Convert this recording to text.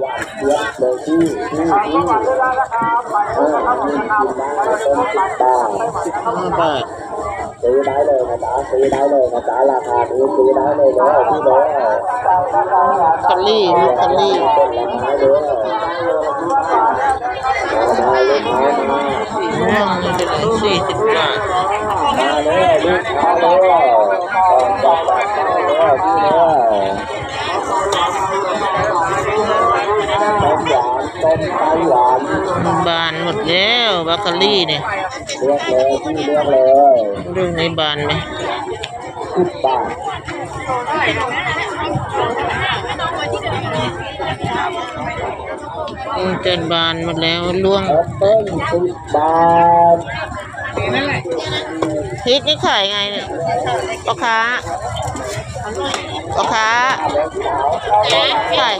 หวานเจี๊ยบเลยที่ที่ที่เออนี่กินได้ต้นสิบบาทสิบห้าบาทซื้อได้เลยนะจ๊ะซื้อได้เลยนะจ๊ะราคานี้ซื้อได้เลยเด้อพี่เด้อคัลลี่ลูกคัลลี่เป็นราคาเด้อมาได้ลูกค้ามาอืมเป็นลูกสี่สิบบามาเลยลูกค้าเด้อจับจับจับเด้อพี่เด้อต้มหวานต้มไต้หวาน บานหมดแล้วบาคัลลี่เนี่ยเลือกเลยพี่เลือกเลยเรื่องในบานไหมสิบบาทอืมจะบานหมดแล้วล่วงแอปเปิ้ลสิบบาทพริกนี่ขายไงเนี่ยพ่อค้าพ่อค้าขาย